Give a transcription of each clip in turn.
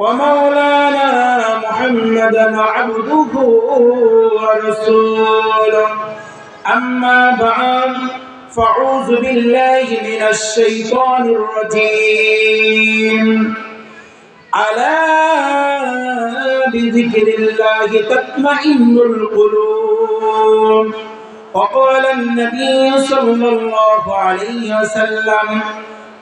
ومولانا محمدا عبده ورسوله أما بعد فاعوذ بالله من الشيطان الرجيم ألا بذكر الله تطمئن القلوب وقال النبي صلى الله عليه وسلم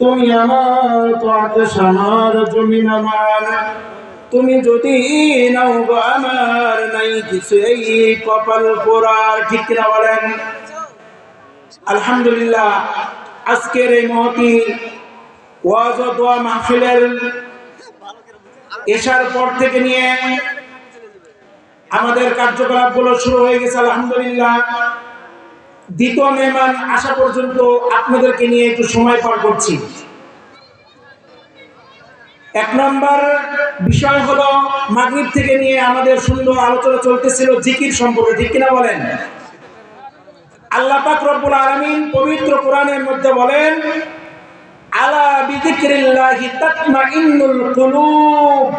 তুমি আমার তো আকাশ আমার। জমিন তুমি যদি নাও আমার, নাই কিছু এই কপাল পোড়ার ঠিক কিনা বলেন? আলহামদুলিল্লাহ, আজকের এই মহতি ওয়াজ দোয়া মাহফিলের এসার পর থেকে নিয়ে আমাদের কার্যকলাপগুলো শুরু হয়ে গেছে, আলহামদুলিল্লাহ। দ্বিতীয় মেহমান আসা পর্যন্ত আপনাদেরকে নিয়ে একটু সময় পার করছি। এক নম্বর বিষয় হলো, মাগরিব থেকে নিয়ে আমাদের সুন্দর আলোচনা চলতেছিল জিকির সম্পর্কে, ঠিক কিনা বলেন? আল্লাহ পাক রব্বুল আলামিন পবিত্র কোরআনের মধ্যে বলেন, আলা বিযিকরিল্লাহি তাতমাইন্নুল কুলুব।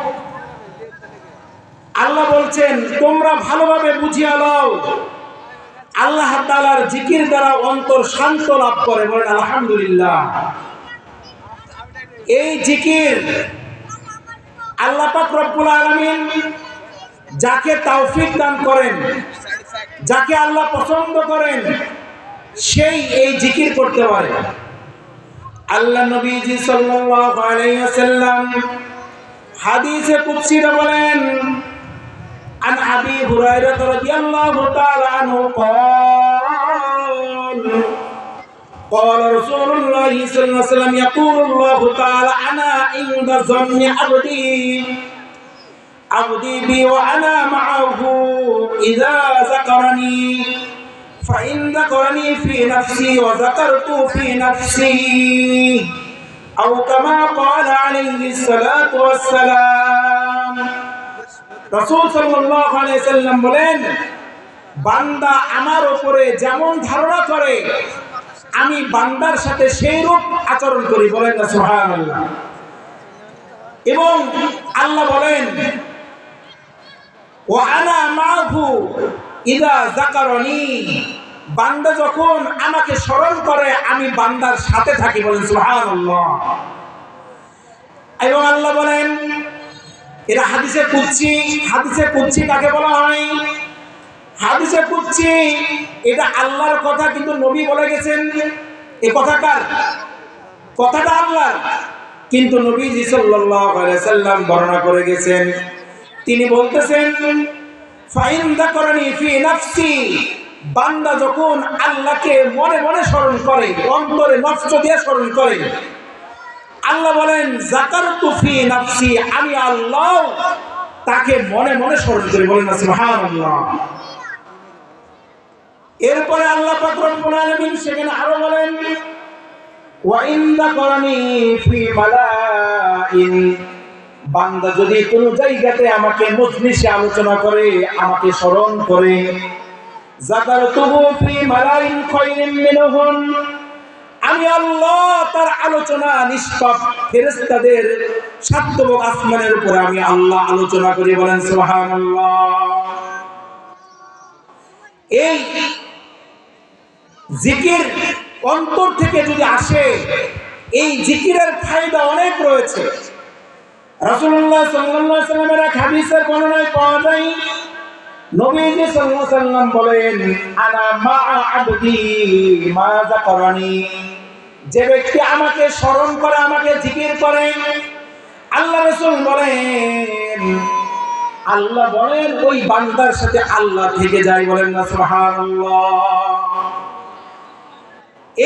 আল্লাহ বলছেন, তোমরা ভালোভাবে বুঝিয়ে লও। আল্লাহ তালার জিকির দ্বারা অন্তর শান্ত লাভ করে, বলেন, আলহামদুলিল্লাহ। এই জিকির আল্লাহ রব্বুল আলামিন যাকে তৌফিক দান করেন, যাকে আল্লাহ পছন্দ করেন, সেই এই জিকির করতে পারে। আল্লাহ নবীজি ওয়াসাল্লাম হাদিসে কুদসিতে বলেন عن أبي هريرة رضي الله تعالى عنه قال قال رسول الله صلى الله عليه وسلم يقول الله تعالى أنا عند ظن عبدي عبدي بي وأنا معه إذا ذكرني فإن ذكرني في نفسي وذكرت في نفسي أو كما قال عليه الصلاة والسلام. রসুল সাল্লাম বলেন, বান্দা আমার উপরে যেমন ধারণা করে, আমি বান্দার সাথে সেই রূপ আচরণ করি বলেন এবং আল্লাহ বলেন ও আনা মাহু ইদা জাকারনি বান্দা যখন আমাকে স্মরণ করে, আমি বান্দার সাথে থাকি বলেন, সুবহানাল্লাহ। এবং আল্লাহ বলেন এরা হাদিসে কুচ্ছি হাদিসে কুচ্ছি কাকে বলা হয়? হাদিসে কুচ্ছি এটা আল্লাহর কথা কিন্তু নবী বলে গেছেন। এ কথাকার কথাটা আল্লাহর। কিন্তু নবীজি সাল্লাম বর্ণনা করে গেছেন। তিনি বলতেছেন, ফাইন করেনি ফি নাফসি বান্দা যখন আল্লাহকে মনে মনে স্মরণ করে, অন্তরে নষ্ট দিয়ে স্মরণ করে আল্লাহ বলেন, জাকারতু ফি নাফসি আমি আল্লাহ তাকে মনে মনে স্মরণ করি। বলেন, সুবহানাল্লাহ এরপরে আল্লাহ পাক রব্বুল আলামিন সেখানে আরও বলেন, ওয়া ইন যাকারানি ফি মালাইন বান্দা যদি কোনো জায়গাতে আমাকে মজলিসে আলোচনা করে, আমাকে স্মরণ করে, জাকারতুহু ফি মালাইন খায়রিন মিনহুম আমি আল্লাহ তার আলোচনা নিষ্পাপ ফেরেশতাদের সাতবক আসমানের উপরে আমি আল্লাহ আলোচনা করি বলেন সুবহানাল্লাহ। এই জিকির অন্তর থেকে যদি আসে, এই জিকিরের ফায়দা অনেক রয়েছে। রাসূলুল্লাহ সাল্লাল্লাহু সাল্লামের এক হাদিসের বর্ণনায় পাওয়া যায়, নবীজি সাল্লাল্লাহু সাল্লাম বলেন, আনা মা আবদি মা যাকারানি যে ব্যক্তি আমাকে স্মরণ করে, আমাকে জিকির করে, আল্লাহ রাসূল বলেন, আল্লাহ বলেন, ওই বান্দার সাথে আল্লাহ থেকে যায় বলেন না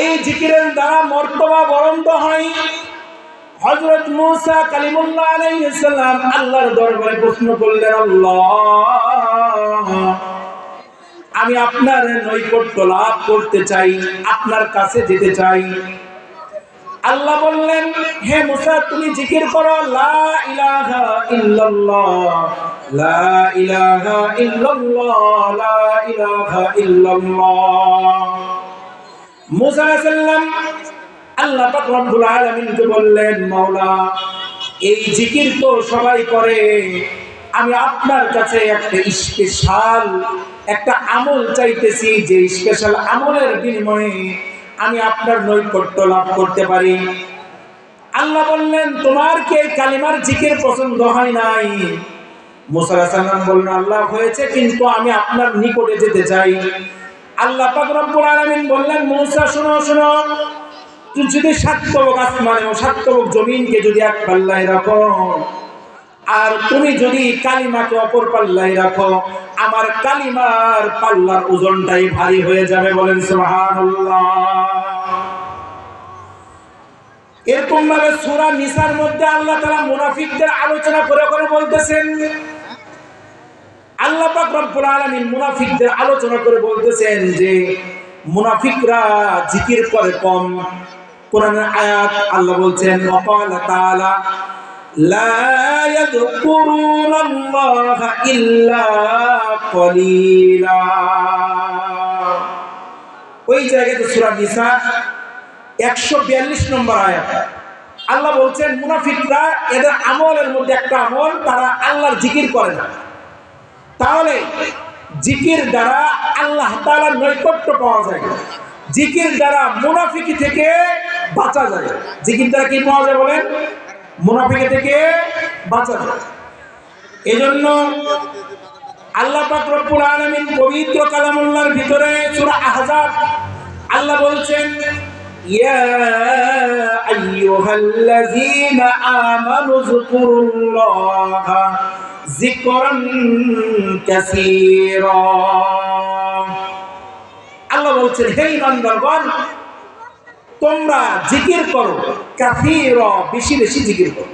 এই জিকিরের দ্বারা মর্তবা বরন্ত হয়। হজরত মূসা কালিমুল্লাহ আলাইহিস আল্লাহর দরবারে প্রশ্ন করলেন, আল্লাহ, আমি আপনার নৈকট্য লাভ করতে চাই, আপনার কাছে যেতে চাই। আল্লাহ বললেন, হে মুসা, তুমি জিকির করো, লা ইলাহা ইল্লাল্লাহ, লা ইলাহা ইল্লাল্লাহ, লা ইলাহা ইল্লাল্লাহ। মুসা সালাম আল্লাহ পাক রব্বুল আলামিনকে বললেন, মাওলা, এই জিকির তো সবাই করে। আমি আপনার কাছে একটা স্পেশাল, একটা আমল চাইতেছি, যে স্পেশাল আমলের বিনিময়ে আমি আপনার নৈকট্য লাভ করতে পারি। আল্লাহ বললেন, তোমার কে কালিমার জিকির পছন্দ হয় নাই? মুসা সাল্লাম বললেন, আল্লাহ হয়েছে, কিন্তু আমি আপনার নিকটে যেতে চাই। আল্লাহ পাক রব্বুল আলামিন বললেন, মুসা, শোনো শোনো। তুই যদি সাতবক আসমানে ও সাতবক জমিনকে যদি এক পাল্লায় রাখো আর তুমি যদি কালিমাকে অপর পাল্লায় রাখো, আমার কালিমার পাল্লার ওজনটাই ভারী হয়ে যাবে বলেন এরকম ভাবে সূরা নিসার মধ্যে আল্লাহ তাআলা মুনাফিকদের আলোচনা করে করে বলতেছেন। আল্লাহ পাক রব্বুল মুনাফিকদের আলোচনা করে বলতেছেন যে, মুনাফিকরা জিকির করে কম। কোরআনের আয়াত আল্লাহ বলছেন ওয়াকালা তাআলা লা ইয়াযকুরুনা আল্লাহ ইল্লা কলিলা ওই জায়গাতে সূরা নিসা 142 নম্বর আয়াত। আল্লাহ বলছেন, মুনাফিকরা এদের আমলের মধ্যে একটা আমল তারা আল্লাহর জিকির করে না। তাহলে জিকির দ্বারা আল্লাহ তাআলার নৈকট্য পাওয়া যায় জিকির দ্বারা মুনাফিকি থেকে বাঁচা যায় জিকির দ্বারা কি পাওয়া যায় বলেন? মুনাফিকি থেকে বাঁচা যায় এজন্য আল্লাহ পাক রব্বুল আলামিন পবিত্র কালামুল্লাহর ভিতরে সূরা আহজাব আল্লাহ বলছেন, ইয়া আইয়ুহাল্লাযীনা আমানু যকুরুল্লাহা যিকরান কাসীরা। আল্লাহ বলছেন, হে ইমানদারগণ তোমরা জিকির করো কাসীরা বেশি বেশি জিকির করো।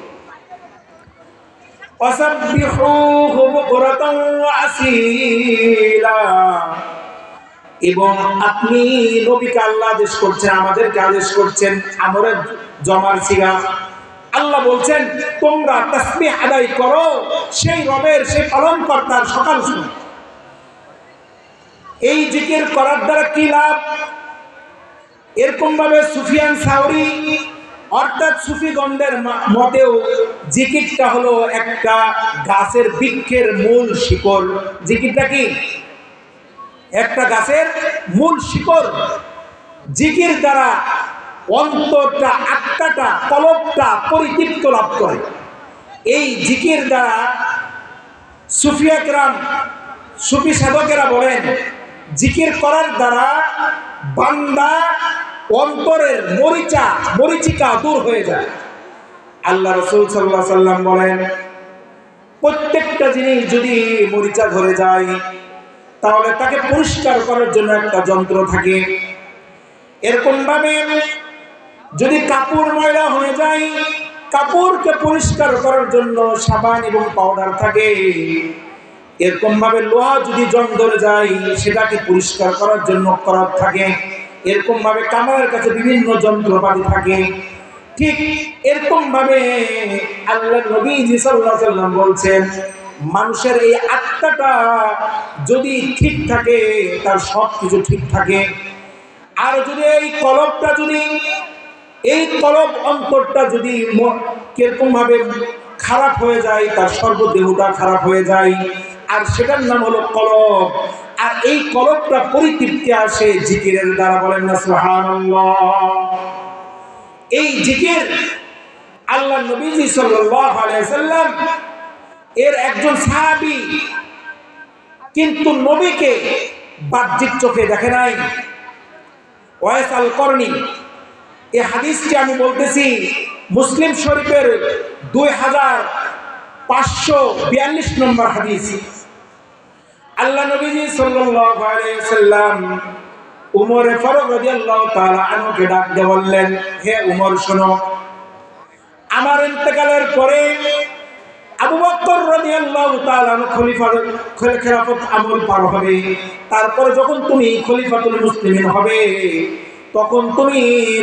এবং আপনি নবীকে আল্লাহ আদেশ করছেন, আমাদেরকে আদেশ করছেন, আমরা জমার সিগা আল্লাহ বলছেন, তোমরা তাসবিহ আদায় করো, সেই রবের, সেই পালন কর্তার সকাল সময় এই জিকির করার দ্বারা কি লাভ? এরকম ভাবে সুফিয়ান সাউরি, অর্থাৎ সুফিগণদের মতেও জিকিরটা হলো একটা গাছের বৃক্ষের মূল শিকড়। জিকিরটা কি? একটা গাছের মূল শিকড়। জিকির দ্বারা অন্তরটা, আত্মাটা কলবটা পরিতৃপ্ত লাভ করে। এই জিকির দ্বারা সুফিয়াকরাম সুফি সাধকেরা বলেন, জিকির করার দ্বারা বান্দা অন্তরের মরিচা, মরিচিকা দূর হয়ে যায়। আল্লাহ রসুল সাল্লাহ সাল্লাম বলেন, প্রত্যেকটা জিনিস যদি মরিচা ধরে যায়, তাহলে তাকে পরিষ্কার করার জন্য একটা যন্ত্র থাকে। এরকম ভাবে যদি কাপড় ময়লা হয়ে যায়, কাপড়কে পরিষ্কার করার জন্য সাবান এবং পাউডার থাকে। এরকম ভাবে লোহা যদি জং ধরে যায়, সেটাকে পরিষ্কার করার জন্য করত থাকে। এরকম ভাবে কামারের কাছে বিভিন্ন যন্ত্রপাতি থাকে। ঠিক এরকম ভাবে আল্লাহ নবী সাল্লাম বলছেন, মানুষের এই আত্মাটা যদি ঠিক থাকে, তার সব কিছু ঠিক থাকে। আর যদি এই কলবটা যদি, এই কলব অন্তরটা যদি কীরকম ভাবে খারাপ হয়ে যায়, তার সর্বদেহটা খারাপ হয়ে যায়। আর সেটার নাম হলো কলব। আর এই কলবটা পরিতৃপ্তি আসে জিকিরের দ্বারা বলেন না এই জিকির আল্লাহ নবীজি সাল্লাম এর একজন সাহাবি কিন্তু নবীকে বাহ্যিক চোখে দেখে নাই। ওয়াইস আল করনি। এই হাদিসটি আমি বলতেছি, মুসলিম শরীফের দুই হাজার পাঁচশো বিয়াল্লিশ নম্বর হাদিস। আল্লাহ নবীজি সাল্লাল্লাহু আলাইহি সাল্লাম উমরে ফারুক রাদিয়াল্লাহু তাআলা আনহুকে ডাক দিয়ে বললেন, হে উমর, শোনো। আমার ইন্তেকালের পরে আবু বকর রাদিয়াল্লাহু তাআলা খলিফা খেলাফত আমল পার হবে। তারপরে যখন তুমি খলিফাতুল মুসলিমিন হবে, তখন তুমি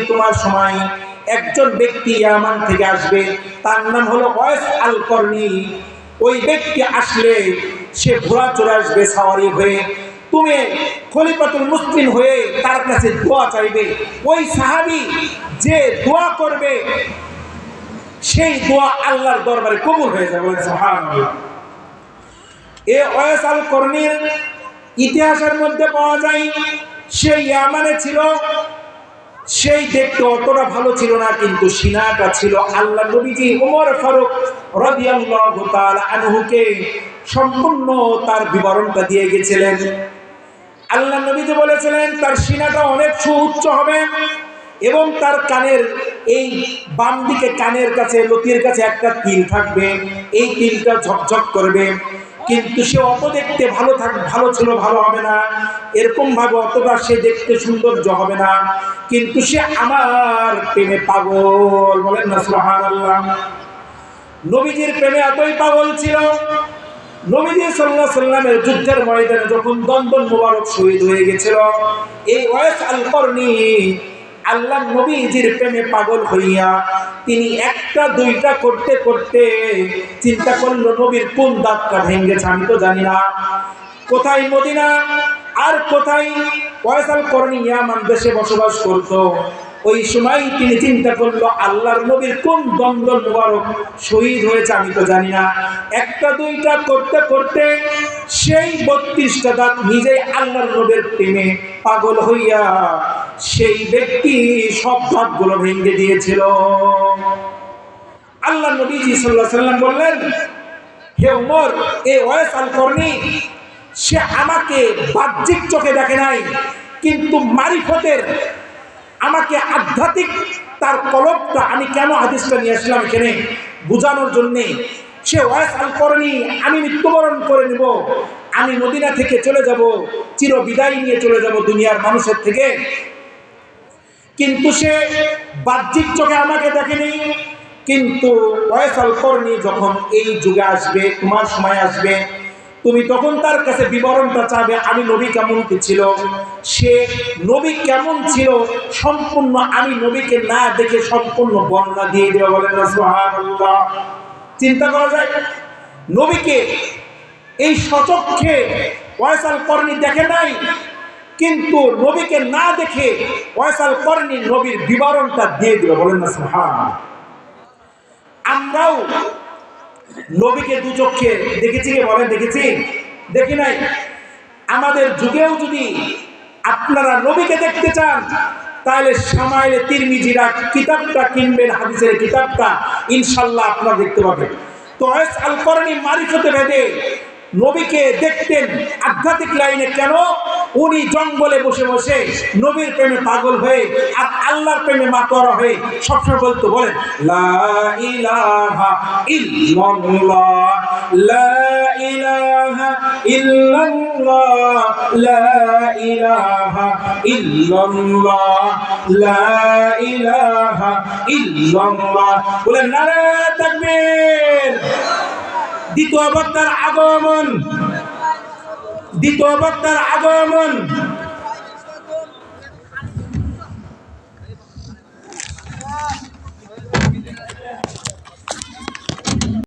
তোমার সময় একজন ব্যক্তি ইয়ামান থেকে আসবে। তার নাম হলো ওয়েস আল করনি ওই ব্যক্তি আসলে সে ঘোড়া চলে আসবে সাওয়ারি হয়ে। তুমি খলিফাতুল মুসলিম হয়ে তার কাছে দোয়া চাইবে। ওই সাহাবি যে দোয়া করবে, সেই দোয়া আল্লাহর দরবারে কবুল হয়ে যাবে। এ ওয়াস আল করনির ইতিহাসের মধ্যে পাওয়া যায় সেই ইয়ামানে ছিল সেই দেখতে অতটা ভালো ছিল না, কিন্তু সিনাটা ছিল আল্লাহ নবীজি ওমর ফারুক রাদিয়াল্লাহু তাআলা আনহুকে সম্পূর্ণ তার বিবরণটা দিয়ে গেছিলেন। আল্লাহ নবীজি বলেছিলেন, তার সিনাটা অনেক সুউচ্চ হবে এবং তার কানের এই বাম দিকে কানের কাছে লতির কাছে একটা তিল থাকবে। এই তিলটা ঝকঝক করবে। কিন্তু সে অত দেখতে ভালো থাক, ভালো ছিল, ভালো হবে না। এরকম ভাবে অতটা সে দেখতে সৌন্দর্য হবে না। কিন্তু সে আমার প্রেমে পাগল, বলেন না সুবহানাল্লাহ। নবীজির প্রেমে এতই পাগল ছিল, নবীজি আলাইহি সাল্লামের যুদ্ধের ময়দানে যখন দন্দন মোবারক শহীদ হয়ে গেছিল, এই ওয়াইস আল করনি আল্লাহ নবীজির প্রেমে পাগল হইয়া তিনি একটা, দুইটা করতে করতে চিন্তা করল, নবীর কোন দাঁতটা ভেঙেছে আমি তো জানি না। কোথায় মদিনা? আর কোথায়? ওয়াইসাল করনি ইয়ামান দেশে বসবাস করতো। ওই সময় তিনি চিন্তা করল, আল্লাহর নবীর কোন দ্বন্দ্ব মুবারক শহীদ হয়েছে আমি তো জানি না। একটা, দুইটা করতে করতে সেই বত্রিশটা দাঁত নিজেই আল্লাহর নবীর প্রেমে পাগল হইয়া সেই ব্যক্তি সব দাঁতগুলো ভেঙে দিয়েছিল। আল্লাহ নবীজি সাল্লাহ সাল্লাম বললেন, হে উমর, এ ওয়েস আল করনি, সে আমাকে বাহ্যিক চোখে দেখে নাই, কিন্তু মারিফতের আমাকে আধ্যাত্মিক তার কলবটা আমি কেন হাদিসটা নিয়ে আসলাম এখানে বোঝানোর জন্যে? সে ওয়াস আল করনি, আমি মৃত্যুবরণ করে নেব, আমি মদিনা থেকে চলে যাব চির বিদায় নিয়ে চলে যাব দুনিয়ার মানুষের থেকে। কিন্তু সে বাহ্যিক চোখে আমাকে দেখেনি। কিন্তু ওয়াইসাল করনি যখন এই যুগে আসবে, তোমার সময় আসবে। তুমি তখন তার কাছে বিবরণটা চাবে আমি নবী কেমন কি ছিল? সে নবী কেমন ছিল? সম্পূর্ণ আমি নবীকে না দেখে সম্পূর্ণ বর্ণনা দিয়ে দেওয়া বলেন চিন্তা করা যায়, নবীকে এই সচক্ষে ওয়াইসাল করনি দেখে নাই। কিন্তু নবীকে না দেখে ওয়াইসাল করনি নবীর বিবরণটা দিয়ে দিল, বলেন না, সুবহানাল্লাহ। আমরাও নবীকে দু চক্ষে দেখেছি কে বলেন, দেখেছি? দেখি নাই? আমাদের যুগেও যদি আপনারা নবীকে দেখতে চান, তাহলে সামাইলে তিরমিজিরা কিতাবটা কিনবেন, হাদিসের কিতাবটা, ইনশাল্লাহ আপনারা দেখতে পাবেন। তো আল করনি মারিফতে ভেদে নবীকে দেখতেন আধ্যাত্মিক লাইনে কেন? উনি জঙ্গলে বসে বসে নবীর প্রেমে পাগল হয়ে আর আল্লাহর প্রেমে মাতোয়ারা হয়ে সবসময় বলতো, বলেন, লা লা লা লা বলেন নারে তাকবীর। দ্বিতীয় বক্তার আগমন। দ্বিতীয় বক্তার আগমন।